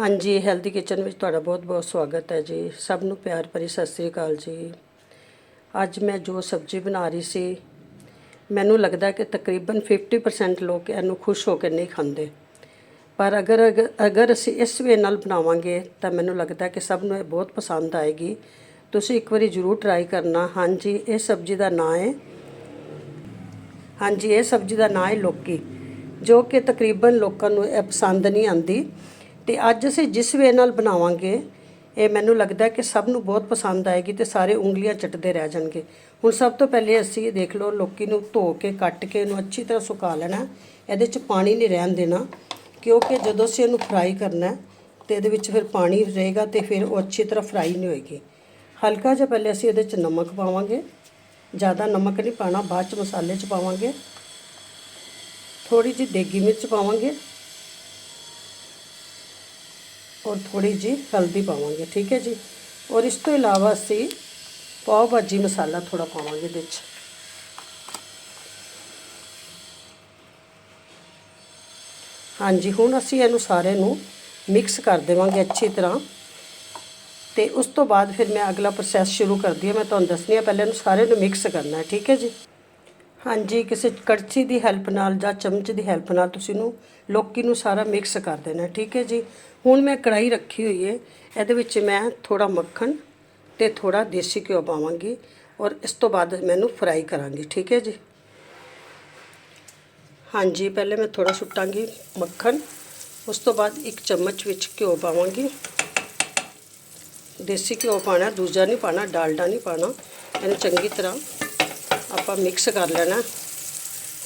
ਹਾਂਜੀ healthy kitchen ਵਿੱਚ ਤੁਹਾਡਾ ਬਹੁਤ-ਬਹੁਤ ਸਵਾਗਤ ਹੈ ਜੀ। ਸਭ ਨੂੰ ਪਿਆਰ ਭਰੀ ਸਤਿ ਸ੍ਰੀ ਅਕਾਲ ਜੀ। ਅੱਜ ਮੈਂ ਜੋ ਸਬਜ਼ੀ ਬਣਾ ਰਹੀ ਸੀ, ਮੈਨੂੰ ਲੱਗਦਾ ਕਿ ਤਕਰੀਬਨ 50% ਲੋਕ ਇਹਨੂੰ ਖੁਸ਼ ਹੋ ਕੇ ਨਹੀਂ ਖਾਂਦੇ। ਪਰ ਅਗਰ, ਅਗਰ- ਅਗਰ ਅਸੀਂ ਇਸ ਵੇ ਨਾਲ ਬਣਾਵਾਂਗੇ, ਤਾਂ ਮੈਨੂੰ ਲੱਗਦਾ ਕਿ ਸਭ ਨੂੰ ਇਹ ਬਹੁਤ ਪਸੰਦ ਆਏਗੀ। ਤੁਸੀਂ ਇੱਕ ਵਾਰੀ ਜ਼ਰੂਰ ਟਰਾਈ ਕਰਨਾ। ਹਾਂਜੀ, ਇਹ ਸਬਜ਼ੀ ਦਾ ਨਾਂ ਹੈ। ਹਾਂਜੀ, ਇਹ ਸਬਜ਼ੀ ਦਾ ਨਾਂ ਹੈ ਲੋਕੀ, ਜੋ ਕਿ ਤਕਰੀਬਨ ਲੋਕਾਂ ਨੂੰ ਇਹ ਪਸੰਦ ਨਹੀਂ ਆਂਦੀ ਤੇ ਅੱਜ ਅਸੀਂ ਜਿਸ ਵੇ ਨਾਲ ਬਣਾਵਾਂਗੇ ਇਹ ਮੈਨੂੰ ਲੱਗਦਾ ਕਿ ਸਭ ਨੂੰ ਬਹੁਤ ਪਸੰਦ ਆਏਗੀ ਤੇ ਸਾਰੇ ਉਂਗਲੀਆਂ ਚੱਟਦੇ ਰਹਿ ਜਾਣਗੇ। ਹੁਣ ਸਭ ਤੋਂ ਪਹਿਲੇ ਅਸੀਂ ਇਹ ਦੇਖ ਲਓ ਲੋਕੀ ਨੂੰ ਧੋ ਕੇ ਕੱਟ ਕੇ ਇਹਨੂੰ ਅੱਛੀ ਤਰ੍ਹਾਂ ਸੁਕਾ ਲੈਣਾ। ਇਹਦੇ 'ਚ ਪਾਣੀ ਨਹੀਂ ਰਹਿਣ ਦੇਣਾ ਕਿਉਂਕਿ ਜਦੋਂ ਅਸੀਂ ਇਹਨੂੰ ਫਰਾਈ ਕਰਨਾ ਹੈ, ਤੇ ਇਹਦੇ ਵਿੱਚ ਫਿਰ ਪਾਣੀ ਰਹੇਗਾ ਤੇ ਫਿਰ ਉਹ ਅੱਛੀ ਤਰ੍ਹਾਂ ਫਰਾਈ ਨਹੀਂ ਹੋਏਗੀ। ਹਲਕਾ ਜਿਹਾ ਪਹਿਲੇ ਅਸੀਂ ਇਹਦੇ 'ਚ ਨਮਕ ਪਾਵਾਂਗੇ। ਜ਼ਿਆਦਾ ਨਮਕ ਨਹੀਂ ਪਾਣਾ ਬਾਅਦ 'ਚ ਮਸਾਲੇ 'ਚ ਪਾਵਾਂਗੇ। ਥੋੜੀ ਜਿਹੀ ਦੇਗੀ ਮਿਰਚ ਪਾਵਾਂਗੇ। ਔਰ ਥੋੜੀ ਜਿਹੀ ਹਲਦੀ ਪਾਵਾਂਗੇ, ਠੀਕ ਹੈ ਜੀ? ਔਰ ਇਸ ਤੋਂ ਇਲਾਵਾ ਅਸੀਂ ਪਾਓ ਭਾਜੀ ਮਸਾਲਾ ਥੋੜਾ ਪਾਵਾਂਗੇ ਇਹਦੇ 'ਚ ਹਾਂਜੀ, ਹੁਣ ਅਸੀਂ ਇਹਨੂੰ ਸਾਰੇ ਨੂੰ ਮਿਕਸ ਕਰ ਦੇਵਾਂਗੇ ਅੱਛੀ ਤਰ੍ਹਾਂ। ਤੇ ਉਸ ਤੋਂ ਬਾਅਦ ਫਿਰ ਮੈਂ ਅਗਲਾ ਪ੍ਰੋਸੈਸ ਸ਼ੁਰੂ ਕਰਦੀ ਹਾਂ, ਮੈਂ ਤੁਹਾਨੂੰ ਦੱਸਣੀ ਆ ਪਹਿਲੇ ਇਹਨੂੰ ਸਾਰੇ ਨੂੰ ਮਿਕਸ ਕਰਨਾ ਹੈ, ਠੀਕ ਹੈ ਜੀ? ਹਾਂਜੀ, ਕਿਸੇ ਕੜਛੀ ਦੀ ਹੈਲਪ ਨਾਲ ਜਾਂ ਚਮਚ ਦੀ ਹੈਲਪ ਨਾਲ ਤੁਸੀਂ ਨੂੰ ਲੋਕੀ ਨੂੰ ਸਾਰਾ ਮਿਕਸ ਕਰ ਦੇਣਾ, ਠੀਕ ਹੈ ਜੀ? ਹੁਣ ਮੈਂ ਕੜਾਈ ਰੱਖੀ ਹੋਈ ਹੈ, ਇਹਦੇ ਵਿੱਚ ਮੈਂ ਥੋੜਾ ਮੱਖਣ ਤੇ ਥੋੜਾ ਦੇਸੀ ਘਿਓ ਪਾਵਾਂਗੀ ਔਰ ਇਸ ਤੋਂ ਬਾਅਦ ਮੈਨੂੰ ਫਰਾਈ ਕਰਾਂਗੀ, ਠੀਕ ਹੈ ਜੀ? ਹਾਂਜੀ, ਪਹਿਲੇ ਮੈਂ ਥੋੜਾ ਸੁੱਟਾਂਗੀ ਮੱਖਣ, ਉਸ ਤੋਂ ਬਾਅਦ ਇੱਕ ਚਮਚ ਵਿੱਚ ਘਿਓ ਪਾਵਾਂਗੀ। ਦੇਸੀ ਘਿਓ ਪਾਣਾ ਦੂਜਾ ਨਹੀਂ ਪਾਣਾ ਡਾਲਡਾ ਨਹੀਂ ਪਾਣਾ ਇਹਨੂੰ ਚੰਗੀ ਤਰ੍ਹਾਂ ਆਪਾਂ ਮਿਕਸ ਕਰ ਲੈਣਾ।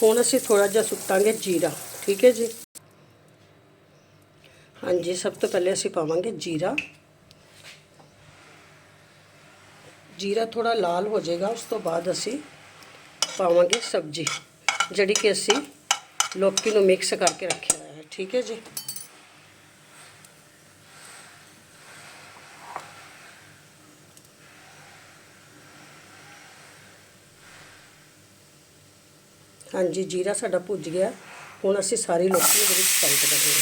ਹੁਣ ਅਸੀਂ ਥੋੜਾ ਜਿਹਾ ਸੁੱਟਾਂਗੇ ਜੀਰਾ, ਠੀਕ ਹੈ ਜੀ? ਹਾਂਜੀ, ਸਭ ਤੋਂ ਪਹਿਲੇ ਅਸੀਂ ਪਾਵਾਂਗੇ ਜੀਰਾ। ਜੀਰਾ ਥੋੜਾ ਲਾਲ ਹੋ ਜਾਏਗਾ, ਉਸ ਤੋਂ ਬਾਅਦ ਅਸੀਂ ਪਾਵਾਂਗੇ ਸਬਜ਼ੀ, ਜਿਹੜੀ ਕਿ ਅਸੀਂ ਲੋਕੀ ਨੂੰ ਮਿਕਸ ਕਰਕੇ ਰੱਖਿਆ ਹੋਇਆ ਹੈ, ਠੀਕ ਹੈ ਜੀ? ਹਾਂਜੀ, ਜੀਰਾ ਸਾਡਾ ਭੁੱਜ ਗਿਆ। ਹੁਣ ਅਸੀਂ ਸਾਰੀ ਲੋਕੀ ਇਹਦੇ ਵਿੱਚ ਪਾਈ ਕਰਾਂਗੇ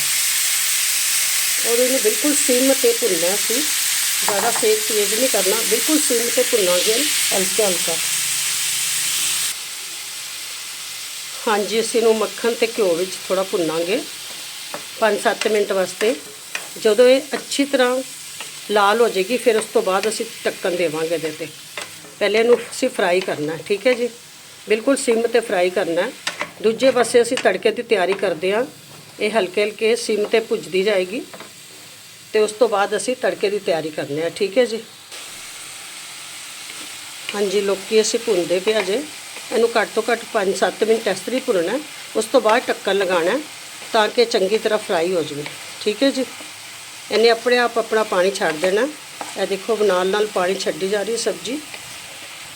ਔਰ ਇਹਨੂੰ ਬਿਲਕੁਲ ਸਿਮ ਤੇ ਭੁੰਨਣਾ ਸੀ ਜ਼ਿਆਦਾ ਸੇਕ ਤੇਜ਼ ਨਹੀਂ ਕਰਨਾ। ਬਿਲਕੁਲ ਸਿਮ ਤੇ ਭੁੰਨਾਂਗੇ। ਹਲਕਾ ਹਲਕਾ। ਹਾਂਜੀ, ਅਸੀਂ ਇਹਨੂੰ ਮੱਖਣ ਤੇ ਘਿਓ ਵਿੱਚ ਥੋੜਾ ਭੁੰਨਾਂਗੇ। 5-7 ਮਿੰਟ ਵਾਸਤੇ। ਜਦੋਂ ਇਹ ਅੱਛੀ ਤਰ੍ਹਾਂ ਲਾਲ ਹੋ ਜਾਏਗੀ, ਫਿਰ ਉਸ ਤੋਂ ਬਾਅਦ ਅਸੀਂ ਢੱਕਣ ਦੇਵਾਂਗੇ ਇਹਦੇ ਤੇ। ਪਹਿਲੇ ਇਹਨੂੰ ਅਸੀਂ ਫਰਾਈ ਕਰਨਾ ਠੀਕ ਹੈ ਜੀ? ਬਿਲਕੁਲ ਸਿਮ ਤੇ ਫਰਾਈ ਕਰਨਾ ਹੈ। ਦੂਜੇ ਪਾਸੇ ਅਸੀਂ ਤੜਕੇ ਦੀ ਤਿਆਰੀ ਕਰਦੇ ਹਾਂ। ਇਹ ਹਲਕੇ ਹਲਕੇ ਸਿਮ ਤੇ ਭੁੱਜਦੀ ਜਾਏਗੀ ਤੇ ਉਸ ਤੋਂ ਬਾਅਦ ਅਸੀਂ ਤੜਕੇ ਦੀ ਤਿਆਰੀ ਕਰਨੇ ਆ ਠੀਕ ਹੈ ਜੀ? ਹਾਂਜੀ, ਲੋਕੀ ਅਸੀਂ ਭੁੰਨਦੇ ਪਿਆ ਜੇ। ਇਹਨੂੰ ਘੱਟ ਤੋਂ ਘੱਟ 5-7 ਮਿੰਟ ਇਸ ਤਰ੍ਹਾਂ ਹੀ ਭੁੰਨਣਾ ਉਸ ਤੋਂ ਬਾਅਦ ਟੱਕਰ ਲਗਾਉਣਾ ਤਾਂ ਕਿ ਚੰਗੀ ਤਰ੍ਹਾਂ ਫਰਾਈ ਹੋ ਜਾਵੇ। ਠੀਕ ਹੈ ਜੀ? ਇਹਨੇ ਆਪਣੇ ਆਪ ਆਪਣਾ ਪਾਣੀ ਛੱਡ ਦੇਣਾ ਇਹ ਦੇਖੋ ਨਾਲ ਨਾਲ ਪਾਣੀ ਛੱਡੀ ਜਾ ਰਹੀ ਸਬਜ਼ੀ।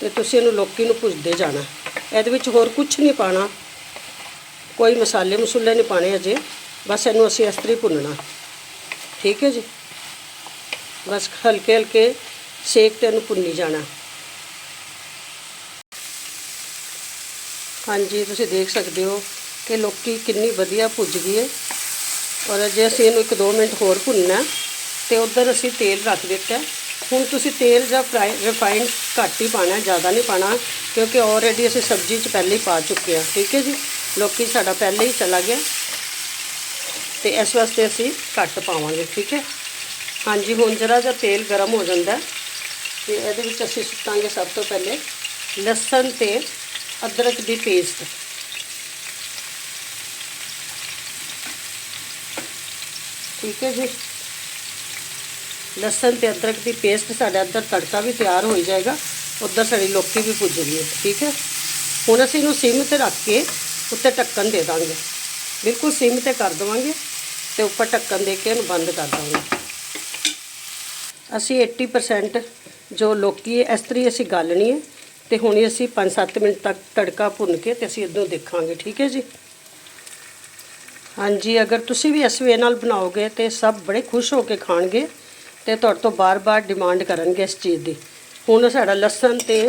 ਤੇ ਤੁਸੀਂ ਇਹਨੂੰ ਲੋਕੀ ਨੂੰ ਭੁੱਜਦੇ ਜਾਣਾ ਇਹਦੇ ਵਿੱਚ ਹੋਰ ਕੁਝ ਨਹੀਂ ਪਾਣਾ ਕੋਈ ਮਸਾਲੇ ਮਸੂਲੇ ਨਹੀਂ ਪਾਣੇ ਅਜੇ। ਬਸ ਇਹਨੂੰ ਅਸੀਂ ਇਸ ਤਰ੍ਹਾਂ ਹੀ ਭੁੰਨਣਾ। ਠੀਕ ਹੈ ਜੀ? ਬਸ ਹਲਕੇ ਹਲਕੇ ਸੇਕ ਤੇ ਇਹਨੂੰ ਭੁੰਨੀ ਜਾਣਾ। ਹਾਂਜੀ ਤੁਸੀਂ ਦੇਖ ਸਕਦੇ ਹੋ ਕਿ ਲੋਕੀ ਕਿੰਨੀ ਵਧੀਆ ਭੁੱਜ ਗਈ ਹੈ। ਔਰ ਜੇ ਅਸੀਂ ਇਹਨੂੰ 1-2 ਮਿੰਟ ਹੋਰ ਭੁੰਨਣਾ ਹੈ, ਤੇ ਉਧਰ ਅਸੀਂ ਤੇਲ ਰੱਖ ਦਿੱਤਾ ਹੈ। ਹੁਣ ਤੁਸੀਂ ਤੇਲ ਜਾਂ ਫਰਾਈ ਰਿਫਾਈਨਡ ਘੱਟ ਹੀ ਪਾਣਾ ਜ਼ਿਆਦਾ ਨਹੀਂ ਪਾਣਾ ਕਿਉਂਕਿ ਆਲਰੇਡੀ ਅਸੀਂ ਸਬਜ਼ੀ 'ਚ ਪਹਿਲੇ ਹੀ ਪਾ ਚੁੱਕੇ ਹਾਂ ਠੀਕ ਹੈ ਜੀ? ਲੋਕੀ ਸਾਡਾ ਪਹਿਲੇ ਹੀ ਚਲਾ ਗਿਆ ਤੇ ਇਸ ਵਾਸਤੇ ਅਸੀਂ ਘੱਟ ਪਾਵਾਂਗੇ ਠੀਕ ਹੈ? ਹਾਂਜੀ ਹੁਣ ਜਰਾ ਜਿਹਾ ਤੇਲ ਗਰਮ ਹੋ ਜਾਂਦਾ ਹੈ, ਤੇ ਇਹਦੇ ਵਿੱਚ ਅਸੀਂ ਸੁੱਟਾਂਗੇ ਸਭ ਤੋਂ ਪਹਿਲੇ ਲਸਣ ਤੇ ਅਦਰਕ ਦੀ ਪੇਸਟ ਠੀਕ ਹੈ ਜੀ? ਲਸਣ ਤੇ ਅਦਰਕ ਦੀ ਪੇਸਟ ਸਾਡਾ ਅੰਦਰ ਤੜਕਾ ਵੀ ਤਿਆਰ ਹੋ ਜਾਏਗਾ। ਉਧਰ ਸਾਡੀ ਲੋਕੀ ਵੀ ਭੁੱਜ ਗਈ ਹੈ ਠੀਕ ਹੈ? ਹੁਣ ਅਸੀਂ ਇਹਨੂੰ ਸਿਮ ਤੇ ਰੱਖ ਕੇ ਉੱਤੇ ਢੱਕਣ ਦੇ ਦਾਂਗੇ। ਬਿਲਕੁਲ ਸਿਮ ਤੇ ਕਰ ਦਵਾਂਗੇ ਤੇ ਉੱਪਰ ਢੱਕਣ ਦੇ ਕੇ ਇਹਨੂੰ ਬੰਦ ਕਰ ਦਾਂਗੇ ਅਸੀਂ 80% ਜੋ ਲੋਕੀ ਹੈ, ਇਸ ਤਰੀ ਅਸੀਂ ਗਾਲਣੀ ਹੈ ਤੇ ਹੁਣ ਅਸੀਂ 5-7 ਮਿੰਟ ਤੱਕ ਤੜਕਾ ਭੁੰਨ ਕੇ ਤੇ ਅਸੀਂ ਇਦੋਂ ਦੇਖਾਂਗੇ, ਠੀਕ ਹੈ ਜੀ? ਹਾਂਜੀ, ਅਗਰ ਤੁਸੀਂ ਵੀ ਇਸ ਵੇ ਨਾਲ ਬਣਾਓਗੇ ਤੇ ਸਭ ਬੜੇ ਖੁਸ਼ ਹੋ ਕੇ ਖਾਣਗੇ। ਤੇ ਤੁਹਾਡੇ ਤੋਂ ਬਾਰ-ਬਾਰ ਡਿਮਾਂਡ ਕਰਨਗੇ ਇਸ ਚੀਜ਼ ਦੀ। ਹੁਣ ਸਾਡਾ ਲਸਣ ਤੇ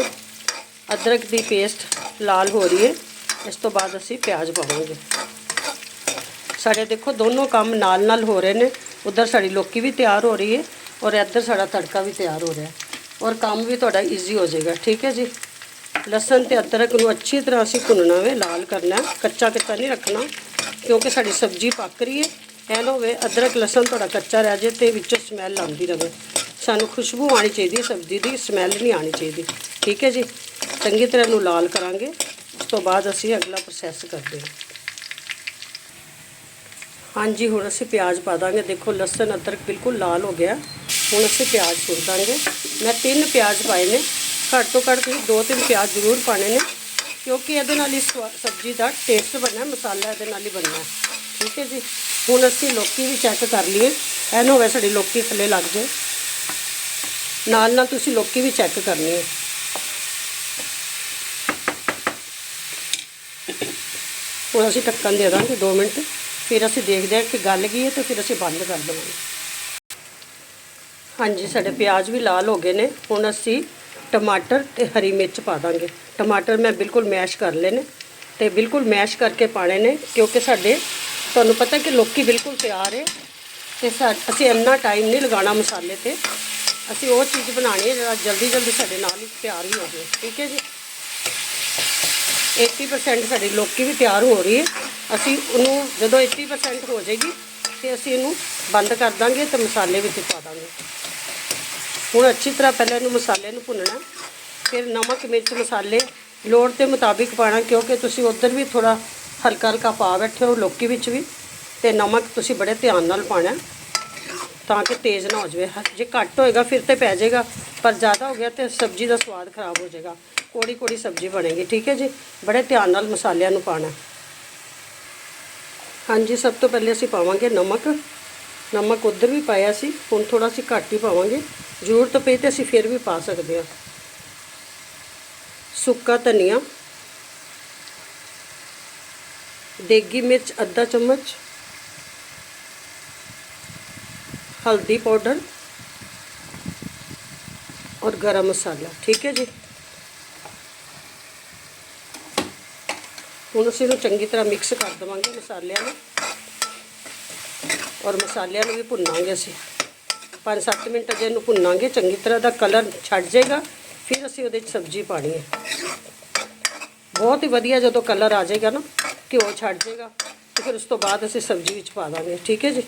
ਅਦਰਕ ਦੀ ਪੇਸਟ ਲਾਲ ਹੋ ਰਹੀ ਹੈ। ਇਸ ਤੋਂ ਬਾਅਦ ਅਸੀਂ ਪਿਆਜ਼ ਪਾਵਾਂਗੇ। ਸਾਡੇ ਦੇਖੋ ਦੋਨੋਂ ਕੰਮ ਨਾਲ ਨਾਲ ਹੋ ਰਹੇ ਨੇ। ਉਧਰ ਸਾਡੀ ਲੋਕੀ ਵੀ ਤਿਆਰ ਹੋ ਰਹੀ ਹੈ ਔਰ ਇੱਧਰ ਸਾਡਾ ਤੜਕਾ ਵੀ ਤਿਆਰ ਹੋ ਰਿਹਾ। ਔਰ ਕੰਮ ਵੀ ਤੁਹਾਡਾ ਈਜ਼ੀ ਹੋ ਜਾਏਗਾ, ਠੀਕ ਹੈ ਜੀ? ਲਸਣ ਤੇ ਅਦਰਕ ਨੂੰ ਅੱਛੀ ਤਰ੍ਹਾਂ ਅਸੀਂ ਭੁੰਨਣਾ ਵੇ, ਲਾਲ ਕਰਨਾ। ਕੱਚਾ ਕੱਚਾ ਨਹੀਂ ਰੱਖਣਾ, ਕਿਉਂਕਿ ਸਾਡੀ ਸਬਜ਼ੀ ਪੱਕ ਰਹੀ ਹੈ। ਐ ਨਾ ਹੋਵੇ, ਅਦਰਕ, ਲਸਣ ਤੁਹਾਡਾ ਕੱਚਾ ਰਹਿ ਜੇ ਤੇ ਵਿੱਚੋਂ ਸਮੈਲ ਆਉਂਦੀ ਰਹੇ ਸਾਨੂੰ ਖੁਸ਼ਬੂ ਆਣੀ ਚਾਹੀਦੀ ਹੈ ਸਬਜ਼ੀ ਦੀ ਸਮੈਲ ਨਹੀਂ ਆਣੀ ਚਾਹੀਦੀ। ਠੀਕ ਹੈ ਜੀ? ਚੰਗੀ ਤਰ੍ਹਾਂ ਨੂੰ ਲਾਲ ਕਰਾਂਗੇ। ਉਸ ਤੋਂ ਬਾਅਦ ਅਸੀਂ ਅਗਲਾ ਪ੍ਰੋਸੈਸ ਕਰਦੇ ਹਾਂ। ਹਾਂਜੀ, ਹੁਣ ਅਸੀਂ ਪਿਆਜ਼ ਪਾ ਦਾਂਗੇ। ਦੇਖੋ, ਲਸਣ, ਅਦਰਕ ਬਿਲਕੁਲ ਲਾਲ ਹੋ ਗਿਆ। ਹੁਣ ਅਸੀਂ ਪਿਆਜ਼ ਸੁੱਟ ਦਾਂਗੇ। ਮੈਂ ਤਿੰਨ ਪਿਆਜ਼ ਪਾਏ ਨੇ। ਘੱਟ ਤੋਂ ਘੱਟ ਤੁਸੀਂ ਦੋ ਤਿੰਨ ਪਿਆਜ਼ ਜ਼ਰੂਰ ਪਾਣੇ ਨੇ। ਕਿਉਂਕਿ ਇਹਦੇ ਨਾਲ ਹੀ ਸਵਾ- ਸਬਜ਼ੀ ਦਾ ਟੇਸਟ ਬਣਨਾ, ਮਸਾਲਾ ਇਹਦੇ ਨਾਲ ਹੀ ਬਣਨਾ। ਠੀਕ ਹੈ ਜੀ? ਹੁਣ ਅਸੀਂ ਲੋਕੀ ਵੀ ਚੈੱਕ ਕਰ ਲਈਏ। ਐ ਨਾ ਹੋਵੇ ਸਾਡੀ ਲੋਕੀ ਥੱਲੇ ਲੱਗ ਜਾਏ ਨਾਲ ਨਾਲ ਤੁਸੀਂ ਲੋਕੀ ਵੀ ਚੈੱਕ ਕਰਨੀ ਹੈ। ਹੁਣ ਅਸੀਂ ਢੱਕਣ ਦੇ ਦਾਂਗੇ 2 ਮਿੰਟ। ਫਿਰ ਅਸੀਂ ਦੇਖਦੇ ਹਾਂ ਕਿ ਗਲ ਗਈ ਹੈ ਤੇ ਫਿਰ ਅਸੀਂ ਬੰਦ ਕਰ ਦੇਵਾਂਗੇ। ਹਾਂਜੀ, ਸਾਡੇ ਪਿਆਜ਼ ਵੀ ਲਾਲ ਹੋ ਗਏ ਨੇ। ਹੁਣ ਅਸੀਂ ਟਮਾਟਰ ਤੇ ਹਰੀ ਮਿਰਚ ਪਾ ਦਾਂਗੇ। ਟਮਾਟਰ ਮੈਂ ਬਿਲਕੁਲ ਮੈਸ਼ ਕਰ ਲਏ ਨੇ ਤੇ ਬਿਲਕੁਲ ਮੈਸ਼ ਕਰਕੇ ਪਾਣੇ ਨੇ ਕਿਉਂਕਿ ਸਾਡੇ ਤੁਹਾਨੂੰ ਪਤਾ ਕਿ ਲੋਕੀ ਬਿਲਕੁਲ ਤਿਆਰ ਹੈ ਤੇ ਸਾ- ਅਸੀਂ ਇੰਨਾ ਟਾਈਮ ਨਹੀਂ ਲਗਾਉਣਾ ਮਸਾਲੇ ਤੇ। ਅਸੀਂ ਉਹ ਚੀਜ਼ ਬਣਾਉਣੀ ਹੈ ਜਿਹੜਾ ਜਲਦੀ ਜਲਦੀ ਸਾਡੇ ਨਾਲ ਹੀ ਤਿਆਰ ਹੀ ਹੋ ਜਾਏ ਠੀਕ ਹੈ ਜੀ? 80% ਸਾਡੀ ਲੋਕੀ ਵੀ ਤਿਆਰ ਹੋ ਰਹੀ ਹੈ। ਅਸੀਂ ਉਹਨੂੰ ਜਦੋਂ 80% ਹੋ ਜਾਏਗੀ, ਤੇ ਅਸੀਂ ਇਹਨੂੰ ਬੰਦ ਕਰ ਦਾਂਗੇ ਤੇ ਮਸਾਲੇ ਵਿੱਚ ਪਾ ਦਾਂਗੇ। ਹੁਣ ਅੱਛੀ ਤਰ੍ਹਾਂ ਪਹਿਲਾਂ ਇਹਨੂੰ ਮਸਾਲੇ ਨੂੰ ਭੁੰਨਣਾ, ਫਿਰ ਨਮਕ, ਮਿਰਚ ਮਸਾਲੇ ਲੋੜ ਦੇ ਮੁਤਾਬਿਕ ਪਾਣਾ ਕਿਉਂਕਿ ਤੁਸੀਂ ਉਧਰ ਵੀ ਥੋੜਾ ਹਲਕਾ ਹਲਕਾ ਪਾ ਬੈਠੇ ਹੋ ਲੋਕੀ ਵਿੱਚ ਵੀ ਤੇ ਨਮਕ ਤੁਸੀਂ ਬੜੇ ਧਿਆਨ ਨਾਲ ਪਾਣਾ ਤਾਂ ਕਿ ਤੇਜ਼ ਨਾ ਹੋ ਜਾਵੇ। ਜੇ ਘੱਟ ਹੋਏਗਾ ਫਿਰ ਤੇ ਪੈ ਜਾਏਗਾ, ਪਰ ਜ਼ਿਆਦਾ ਹੋ ਗਿਆ ਤੇ ਸਬਜ਼ੀ ਦਾ ਸਵਾਦ ਖਰਾਬ ਹੋ ਜਾਏਗਾ। ਕੋੜੀ ਕੋੜੀ ਸਬਜ਼ੀ ਬਣੇਗੀ, ਠੀਕ ਹੈ ਜੀ? ਬੜੇ ਧਿਆਨ ਨਾਲ ਮਸਾਲਿਆਂ ਨੂੰ ਪਾਣਾ ਹਾਂਜੀ, ਸਭ ਤੋਂ ਪਹਿਲੇ ਅਸੀਂ ਪਾਵਾਂਗੇ ਨਮਕ। ਨਮਕ ਉਧਰ ਵੀ ਪਾਇਆ ਸੀ, ਹੁਣ ਥੋੜਾ ਅਸੀਂ ਘੱਟ ਹੀ ਪਾਵਾਂਗੇ। ਜ਼ਰੂਰਤ ਪਈ ਤੇ ਅਸੀਂ ਫਿਰ ਵੀ ਪਾ ਸਕਦੇ ਹਾਂ। ਸੁੱਕਾ ਧਨੀਆ। ਦੇਗੀ ਮਿਰਚ, ਅੱਧਾ ਚਮਚ, ਹਲਦੀ ਪਾਊਡਰ ਔਰ ਗਰਮ ਮਸਾਲਾ, ਠੀਕ ਹੈ ਜੀ? ਹੁਣ ਅਸੀਂ ਇਹਨੂੰ ਚੰਗੀ ਤਰ੍ਹਾਂ ਮਿਕਸ ਕਰ ਦੇਵਾਂਗੇ ਮਸਾਲਿਆਂ ਨੂੰ ਔਰ ਮਸਾਲਿਆਂ ਨੂੰ ਵੀ ਭੁੰਨਾਂਗੇ ਅਸੀਂ। 5-7 ਮਿੰਟ ਅਜੇ ਇਹਨੂੰ ਭੁੰਨਾਂਗੇ, ਚੰਗੀ ਤਰ੍ਹਾਂ ਦਾ ਕਲਰ ਛੱਡ ਜਾਏਗਾ, ਫਿਰ ਅਸੀਂ ਉਹਦੇ 'ਚ ਸਬਜ਼ੀ ਪਾਣੀ ਹੈ। ਬਹੁਤ ਹੀ ਵਧੀਆ ਜਦੋਂ ਕਲਰ ਆ ਜਾਏਗਾ ਨਾ ਘਿਓ ਛੱਡ ਜਾਏਗਾ ਤੇ ਫਿਰ ਉਸ ਤੋਂ ਬਾਅਦ ਅਸੀਂ ਸਬਜ਼ੀ ਵਿੱਚ ਪਾ ਦਾਂਗੇ, ਠੀਕ ਹੈ ਜੀ?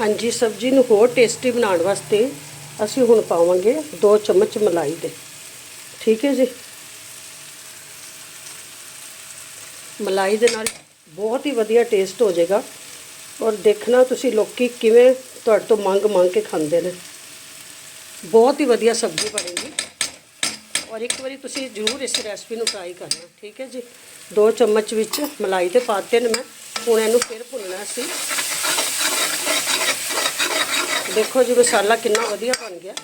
ਹਾਂਜੀ, ਸਬਜ਼ੀ ਨੂੰ ਹੋਰ ਟੇਸਟੀ ਬਣਾਉਣ ਵਾਸਤੇ ਅਸੀਂ ਹੁਣ ਪਾਵਾਂਗੇ 2 ਚਮਚ ਮਲਾਈ ਦੇ, ਠੀਕ ਹੈ ਜੀ? ਮਲਾਈ ਦੇ ਨਾਲ ਬਹੁਤ ਹੀ ਵਧੀਆ ਟੇਸਟ ਹੋ ਜਾਏਗਾ ਔਰ ਦੇਖਣਾ ਤੁਸੀਂ ਲੋਕੀ ਕਿਵੇਂ ਤੁਹਾਡੇ ਤੋਂ ਮੰਗ ਮੰਗ ਕੇ ਖਾਂਦੇ ਨੇ। ਬਹੁਤ ਹੀ ਵਧੀਆ ਸਬਜ਼ੀ ਬਣੇਗੀ। ਔਰ ਇੱਕ ਵਾਰੀ ਤੁਸੀਂ ਜ਼ਰੂਰ ਇਸ ਰੈਸਪੀ ਨੂੰ ਟਰਾਈ ਕਰਨਾ, ਠੀਕ ਹੈ ਜੀ? 2 ਚਮਚ ਵਿੱਚ ਮਲਾਈ ਤੇ ਪਾਤੇ ਨੇ ਮੈਂ, ਹੁਣ ਇਹਨੂੰ ਫਿਰ ਭੁੰਨਣਾ ਸੀ। ਦੇਖੋ ਜੀ ਮਸਾਲਾ ਕਿੰਨਾ ਵਧੀਆ ਬਣ ਗਿਆ।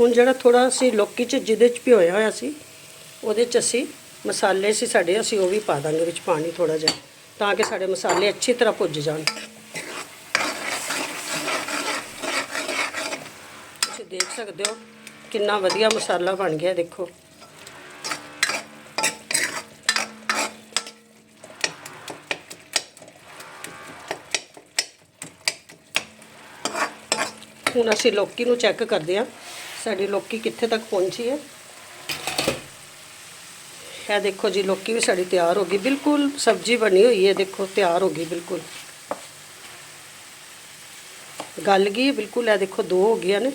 ਹੁਣ ਜਿਹੜਾ ਥੋੜਾ ਅਸੀਂ ਲੋਕੀ ਚ ਜਿਹਦੇ ਚ ਭਿਓਇਆ ਹੋਇਆ ਸੀ, ਉਹਦੇ ਚ ਅਸੀਂ ਮਸਾਲੇ ਸੀ ਸਾਡੇ, ਅਸੀਂ ਉਹ ਵੀ ਪਾ ਦਾਂਗੇ ਵਿੱਚ ਪਾਣੀ ਥੋੜਾ ਜਿਹਾ, ਤਾਂ ਕਿ ਸਾਡੇ ਮਸਾਲੇ ਅੱਛੀ ਤਰ੍ਹਾਂ ਭੁੱਜ ਜਾਣ ਤੁਸੀਂ ਦੇਖ ਸਕਦੇ ਹੋ। ਕਿੰਨਾ ਵਧੀਆ ਮਸਾਲਾ ਬਣ ਗਿਆ, ਦੇਖੋ। ਹੁਣ ਅਸੀਂ ਲੋਕੀ ਨੂੰ ਚੈੱਕ ਕਰਦੇ ਹਾਂ, ਸਾਡੀ ਲੋਕੀ ਕਿੱਥੇ ਤੱਕ ਪਹੁੰਚੀ ਹੈ। ਇਹ ਦੇਖੋ ਜੀ, ਲੋਕੀ ਵੀ ਸਾਡੀ ਤਿਆਰ ਹੋ ਗਈ। ਬਿਲਕੁਲ ਸਬਜ਼ੀ ਬਣੀ ਹੋਈ ਹੈ, ਦੇਖੋ, ਤਿਆਰ ਹੋ ਗਈ, ਬਿਲਕੁਲ। ਗਲ ਗਈ ਬਿਲਕੁਲ ਇਹ ਦੇਖੋ, ਦੋ ਹੋ ਗਈਆਂ ਨੇ।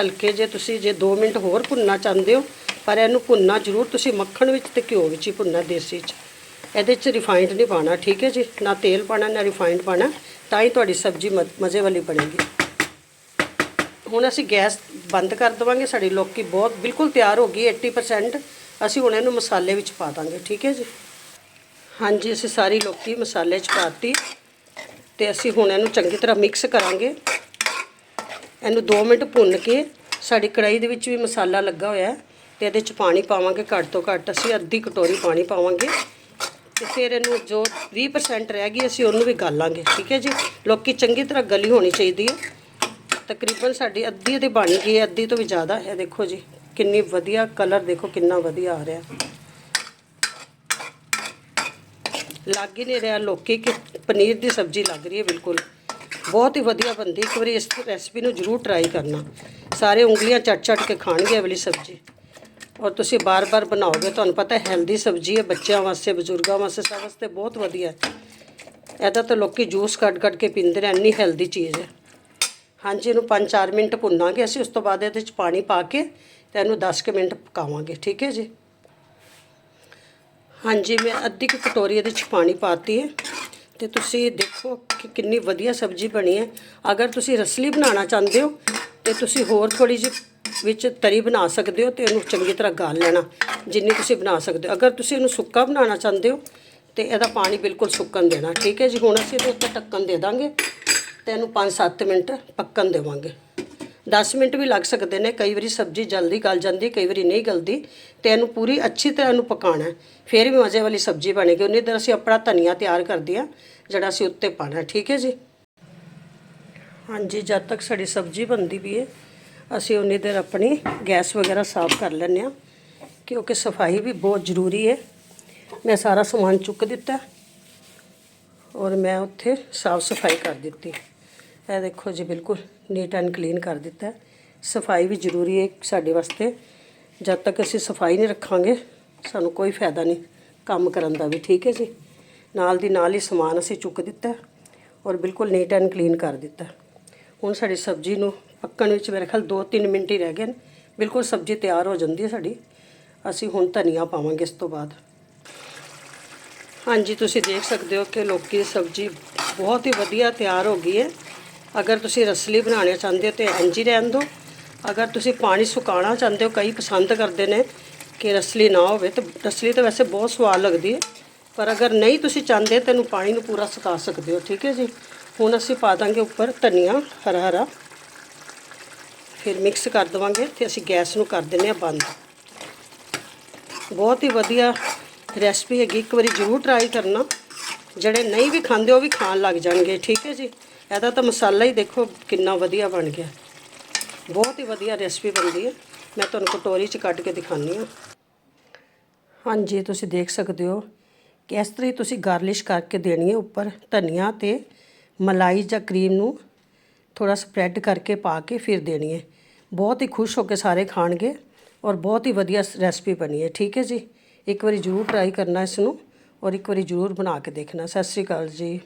ਹਲਕੇ ਜੇ ਤੁਸੀਂ ਜੇ 2 ਮਿੰਟ ਹੋਰ ਭੁੰਨਣਾ ਚਾਹੁੰਦੇ ਹੋ, ਪਰ ਇਹਨੂੰ ਭੁੰਨਣਾ ਜ਼ਰੂਰ, ਤੁਸੀਂ ਮੱਖਣ ਵਿੱਚ ਤੇ ਘਿਓ ਵਿੱਚ ਹੀ ਭੁੰਨਣਾ ਦੇਸੀ 'ਚ। ਇਹਦੇ 'ਚ ਰਿਫਾਈਨਡ ਨਹੀਂ ਪਾਣਾ ਠੀਕ ਹੈ ਜੀ? ਨਾ ਤੇਲ ਪਾਣਾ ਨਾ ਰਿਫਾਈਨਡ ਪਾਣਾ ਤਾਂ ਹੀ ਤੁਹਾਡੀ ਸਬਜ਼ੀ ਮ- ਮਜ਼ੇ ਵਾਲੀ ਬਣੇਗੀ। ਹੁਣ ਅਸੀਂ ਗੈਸ ਬੰਦ ਕਰ ਦਵਾਂਗੇ, ਸਾਡੀ ਲੋਕੀ ਬਹੁਤ, ਬਿਲਕੁਲ ਤਿਆਰ ਹੋ ਗਈ 80% ਅਸੀਂ ਹੁਣ ਇਹਨੂੰ ਮਸਾਲੇ ਵਿੱਚ ਪਾ ਦਾਂਗੇ, ਠੀਕ ਹੈ ਜੀ? ਹਾਂਜੀ, ਅਸੀਂ ਸਾਰੀ ਲੋਕੀ ਮਸਾਲੇ 'ਚ ਪਾਤੀ ਤੇ ਅਸੀਂ ਹੁਣ ਇਹਨੂੰ ਚੰਗੀ ਤਰ੍ਹਾਂ ਮਿਕਸ ਕਰਾਂਗੇ। ਇਹਨੂੰ 2 ਮਿੰਟ ਭੁੰਨ ਕੇ ਸਾਡੀ ਕੜਾਈ ਦੇ ਵਿੱਚ ਵੀ ਮਸਾਲਾ ਲੱਗਾ ਹੋਇਆ ਹੈ ਤੇ ਇਹਦੇ 'ਚ ਪਾਣੀ ਪਾਵਾਂਗੇ ਘੱਟ ਤੋਂ ਘੱਟ, ਅਸੀਂ ਅੱਧੀ ਕਟੋਰੀ ਪਾਣੀ ਪਾਵਾਂਗੇ ਤੇ ਫਿਰ ਇਹਨੂੰ ਜੋ 20% ਰਹਿ ਗਈ, ਅਸੀਂ ਉਹਨੂੰ ਵੀ ਗਾਲਾਂਗੇ, ਠੀਕ ਹੈ ਜੀ? ਲੋਕੀ ਚੰਗੀ ਤਰ੍ਹਾਂ ਗਲੀ ਹੋਣੀ ਚਾਹੀਦੀ ਹੈ। ਤਕਰੀਬਨ ਸਾਡੀ ਅੱਧੀ ਤੇ ਬਣ ਗਈ ਹੈ, ਅੱਧੀ ਤੋਂ ਵੀ ਜ਼ਿਆਦਾ। ਹੈ ਦੇਖੋ ਜੀ, ਕਿੰਨੀ ਵਧੀਆ ਕਲਰ ਦੇਖੋ, ਕਿੰਨਾ ਵਧੀਆ ਆ ਰਿਹਾ। ਲੱਗ ਹੀ ਨਹੀਂ ਰਿਹਾ, ਲੋਕੀ ਕਿ ਪਨੀਰ ਦੀ ਸਬਜ਼ੀ ਲੱਗ ਰਹੀ ਹੈ, ਬਿਲਕੁਲ। ਬਹੁਤ ਹੀ ਵਧੀਆ ਬਣਦੀ ਇੱਕ ਵਾਰੀ ਇਸ ਰੈਸਪੀ ਨੂੰ ਜ਼ਰੂਰ ਟਰਾਈ ਕਰਨਾ। ਸਾਰੇ ਉਂਗਲੀਆਂ ਚੱਟ ਚੱਟ ਕੇ ਖਾਣਗੇ ਅਗਲੀ ਸਬਜ਼ੀ। ਔਰ ਤੁਸੀਂ ਬਾਰ-ਬਾਰ ਬਣਾਓਗੇ, ਤੁਹਾਨੂੰ ਪਤਾ ਹੈਲਦੀ ਸਬਜ਼ੀ ਹੈ, ਬੱਚਿਆਂ ਵਾਸਤੇ, ਬਜ਼ੁਰਗਾਂ ਵਾਸਤੇ, ਸਭ ਵਾਸਤੇ ਬਹੁਤ ਵਧੀਆ ਹੈ। ਇਹਦਾ ਤਾਂ ਲੋਕੀ ਜੂਸ ਕੱਢ ਕੱਢ ਕੇ ਪੀਂਦੇ ਨੇ, ਇੰਨੀ ਹੈਲਦੀ ਚੀਜ਼ ਹੈ। ਹਾਂਜੀ, ਇਹਨੂੰ 5-4 ਮਿੰਟ ਭੁੰਨਾਂਗੇ ਅਸੀਂ, ਉਸ ਤੋਂ ਬਾਅਦ ਇਹਦੇ ਵਿੱਚ ਪਾਣੀ ਪਾ ਕੇ ਤੇ ਇਹਨੂੰ 10 ਕੁ ਮਿੰਟ ਪਕਾਵਾਂਗੇ, ਠੀਕ ਹੈ ਜੀ? ਹਾਂਜੀ, ਮੈਂ ਅੱਧੀ ਕੁ ਕਟੋਰੀ ਇਹਦੇ ਵਿੱਚ ਪਾਣੀ ਪਾਤੀ ਹੈ। ਤੇ ਤੁਸੀਂ ਦੇਖੋ ਕਿ ਕਿੰਨੀ ਵਧੀਆ ਸਬਜ਼ੀ ਬਣੀ ਹੈ। ਅਗਰ ਤੁਸੀਂ ਰਸਲੀ ਬਣਾਉਣਾ ਚਾਹੁੰਦੇ ਹੋ, ਤੇ ਤੁਸੀਂ ਹੋਰ ਥੋੜੀ ਜਿਹੀ ਵਿੱਚ ਤਰੀ ਬਣਾ ਸਕਦੇ ਹੋ ਤੇ ਇਹਨੂੰ ਚੰਗੀ ਤਰ੍ਹਾਂ ਗਾਲ ਲੈਣਾ, ਜਿੰਨੀ ਤੁਸੀਂ ਬਣਾ ਸਕਦੇ ਹੋ। ਅਗਰ ਤੁਸੀਂ ਇਹਨੂੰ ਸੁੱਕਾ ਬਣਾਉਣਾ ਚਾਹੁੰਦੇ ਹੋ, ਤੇ ਇਹਦਾ ਪਾਣੀ ਬਿਲਕੁਲ ਸੁੱਕਣ ਦੇਣਾ, ਠੀਕ ਹੈ ਜੀ? ਹੁਣ ਅਸੀਂ ਇਹਦੇ ਉੱਤੇ ਢੱਕਣ ਦੇ ਦਾਂਗੇ ਤੇ ਇਹਨੂੰ 5-7 ਮਿੰਟ ਪੱਕਣ ਦੇਵਾਂਗੇ। 10 ਮਿੰਟ ਵੀ ਲੱਗ ਸਕਦੇ ਨੇ, ਕਈ ਵਾਰੀ ਸਬਜ਼ੀ ਜਲਦੀ ਗਲ ਜਾਂਦੀ, ਕਈ ਵਾਰੀ ਨਹੀਂ ਗਲਦੀ ਤੇ ਇਹਨੂੰ ਪੂਰੀ ਅੱਛੀ ਤਰ੍ਹਾਂ ਇਹਨੂੰ ਪਕਾਉਣਾ ਫਿਰ ਵੀ ਮਜ਼ੇ ਵਾਲੀ ਸਬਜ਼ੀ ਬਣੇਗੀ ਉਨੀ ਦੇਰ ਅਸੀਂ ਆਪਣਾ ਧਨੀਆ ਤਿਆਰ ਕਰਦੇ ਹਾਂ, ਜਿਹੜਾ ਅਸੀਂ ਉੱਤੇ ਪਾਣਾ ਠੀਕ ਹੈ ਜੀ? ਹਾਂਜੀ, ਜਦ ਤੱਕ ਸਾਡੀ ਸਬਜ਼ੀ ਬਣਦੀ ਵੀ ਹੈ, ਅਸੀਂ ਉਨੀ ਦੇਰ ਆਪਣੀ ਗੈਸ ਵਗੈਰਾ ਸਾਫ਼ ਕਰ ਲੈਂਦੇ ਹਾਂ, ਕਿਉਂਕਿ ਸਫ਼ਾਈ ਵੀ ਬਹੁਤ ਜ਼ਰੂਰੀ ਹੈ। ਮੈਂ ਸਾਰਾ ਸਮਾਨ ਚੁੱਕ ਦਿੱਤਾ ਔਰ ਮੈਂ ਉੱਥੇ ਸਾਫ਼ ਸਫ਼ਾਈ ਕਰ ਦਿੱਤੀ ਇਹ ਦੇਖੋ ਜੀ, ਬਿਲਕੁਲ ਨੀਟ ਐਂਡ ਕਲੀਨ ਕਰ ਦਿੱਤਾ ਸਫ਼ਾਈ ਵੀ ਜ਼ਰੂਰੀ ਹੈ ਸਾਡੇ ਵਾਸਤੇ। ਜਦ ਤੱਕ ਅਸੀਂ ਸਫ਼ਾਈ ਨਹੀਂ ਰੱਖਾਂਗੇ, ਸਾਨੂੰ ਕੋਈ ਫਾਇਦਾ ਨਹੀਂ। ਕੰਮ ਕਰਨ ਦਾ ਵੀ, ਠੀਕ ਹੈ ਜੀ? ਨਾਲ ਦੀ ਨਾਲ ਹੀ ਸਮਾਨ ਅਸੀਂ ਚੁੱਕ ਦਿੱਤਾ ਔਰ ਬਿਲਕੁਲ ਨੀਟ ਐਂਡ ਕਲੀਨ ਕਰ ਦਿੱਤਾ ਹੁਣ ਸਾਡੀ ਸਬਜ਼ੀ ਨੂੰ ਪੱਕਣ ਵਿੱਚ ਮੇਰੇ ਖਿਆਲ 2-3 ਮਿੰਟ ਹੀ ਰਹਿ ਗਏ ਨੇ। ਬਿਲਕੁਲ ਸਬਜ਼ੀ ਤਿਆਰ ਹੋ ਜਾਂਦੀ ਹੈ ਸਾਡੀ। ਅਸੀਂ ਹੁਣ ਧਨੀਆ ਪਾਵਾਂਗੇ ਇਸ ਤੋਂ ਬਾਅਦ। ਹਾਂਜੀ, ਤੁਸੀਂ ਦੇਖ ਸਕਦੇ ਹੋ ਕਿ ਲੋਕੀ ਸਬਜ਼ੀ ਬਹੁਤ ਹੀ ਵਧੀਆ ਤਿਆਰ ਹੋ ਗਈ ਹੈ। ਅਗਰ ਤੁਸੀਂ ਰਸਲੀ ਬਣਾਉਣਾ ਚਾਹੁੰਦੇ ਹੋ ਤੇ ਇੰਜ ਹੀ ਰਹਿਣ ਦਿਓ। ਅਗਰ ਤੁਸੀਂ ਪਾਣੀ ਸੁਕਾਉਣਾ ਚਾਹੁੰਦੇ ਹੋ, ਕਈ ਪਸੰਦ ਕਰਦੇ ਨੇ ਕਿ ਰਸਲੀ ਨਾ ਹੋਵੇ ਤਾਂ ਰਸਲੀ ਤਾਂ ਵੈਸੇ ਬਹੁਤ ਸਵਾਦ ਲੱਗਦੀ ਹੈ। ਪਰ ਅਗਰ ਨਹੀਂ ਤੁਸੀਂ ਚਾਹੁੰਦੇ ਤੈਨੂੰ ਪਾਣੀ ਨੂੰ ਪੂਰਾ ਸੁਕਾ ਸਕਦੇ ਹੋ, ਠੀਕ ਹੈ ਜੀ? ਹੁਣ ਅਸੀਂ ਪਾ ਦਾਂਗੇ ਉੱਪਰ ਧਨੀਆ ਹਰਾ ਹਰਾ ਫਿਰ ਮਿਕਸ ਕਰ ਦਵਾਂਗੇ ਤੇ ਅਸੀਂ ਗੈਸ ਨੂੰ ਕਰ ਦਿੰਦੇ ਹਾਂ ਬੰਦ। ਬਹੁਤ ਹੀ ਵਧੀਆ ਰੈਸਪੀ ਹੈਗੀ, ਇੱਕ ਵਾਰੀ ਜ਼ਰੂਰ ਟਰਾਈ ਕਰਨਾ। ਜਿਹੜੇ ਨਹੀਂ ਵੀ ਖਾਂਦੇ, ਉਹ ਵੀ ਖਾਣ ਲੱਗ ਜਾਣਗੇ, ਠੀਕ ਹੈ ਜੀ? ਇਹਦਾ ਤਾਂ ਮਸਾਲਾ ਹੀ ਦੇਖੋ ਕਿੰਨਾ ਵਧੀਆ ਬਣ ਗਿਆ। ਬਹੁਤ ਹੀ ਵਧੀਆ ਰੈਸਪੀ ਬਣਦੀ ਹੈ। ਮੈਂ ਤੁਹਾਨੂੰ ਕਟੋਰੀ 'ਚ ਕੱਢ ਕੇ ਦਿਖਾਉਂਦੀ ਹਾਂ। ਹਾਂਜੀ, ਤੁਸੀਂ ਦੇਖ ਸਕਦੇ ਹੋ ਕਿ ਇਸ ਤਰ੍ਹਾਂ ਹੀ ਤੁਸੀਂ ਗਾਰਲਿਸ਼ ਕਰਕੇ ਦੇਣੀ ਹੈ ਉੱਪਰ ਧਨੀਆ ਤੇ ਮਲਾਈ ਜਾਂ ਕਰੀਮ ਨੂੰ ਥੋੜਾ ਸਪਰੈਡ ਕਰਕੇ ਪਾ ਕੇ ਫਿਰ ਦੇਣੀ ਹੈ। ਬਹੁਤ ਹੀ ਖੁਸ਼ ਹੋ ਕੇ ਸਾਰੇ ਖਾਣਗੇ ਔਰ ਬਹੁਤ ਹੀ ਵਧੀਆ ਰੈਸਪੀ ਬਣੀ ਹੈ। ਠੀਕ ਹੈ ਜੀ? ਇੱਕ ਵਾਰੀ ਜ਼ਰੂਰ ਟਰਾਈ ਕਰਨਾ ਇਸ ਨੂੰ ਔਰ ਇੱਕ ਵਾਰੀ ਜ਼ਰੂਰ ਬਣਾ ਕੇ ਦੇਖਣਾ। ਸਤਿ ਸ਼੍ਰੀ ਅਕਾਲ ਜੀ।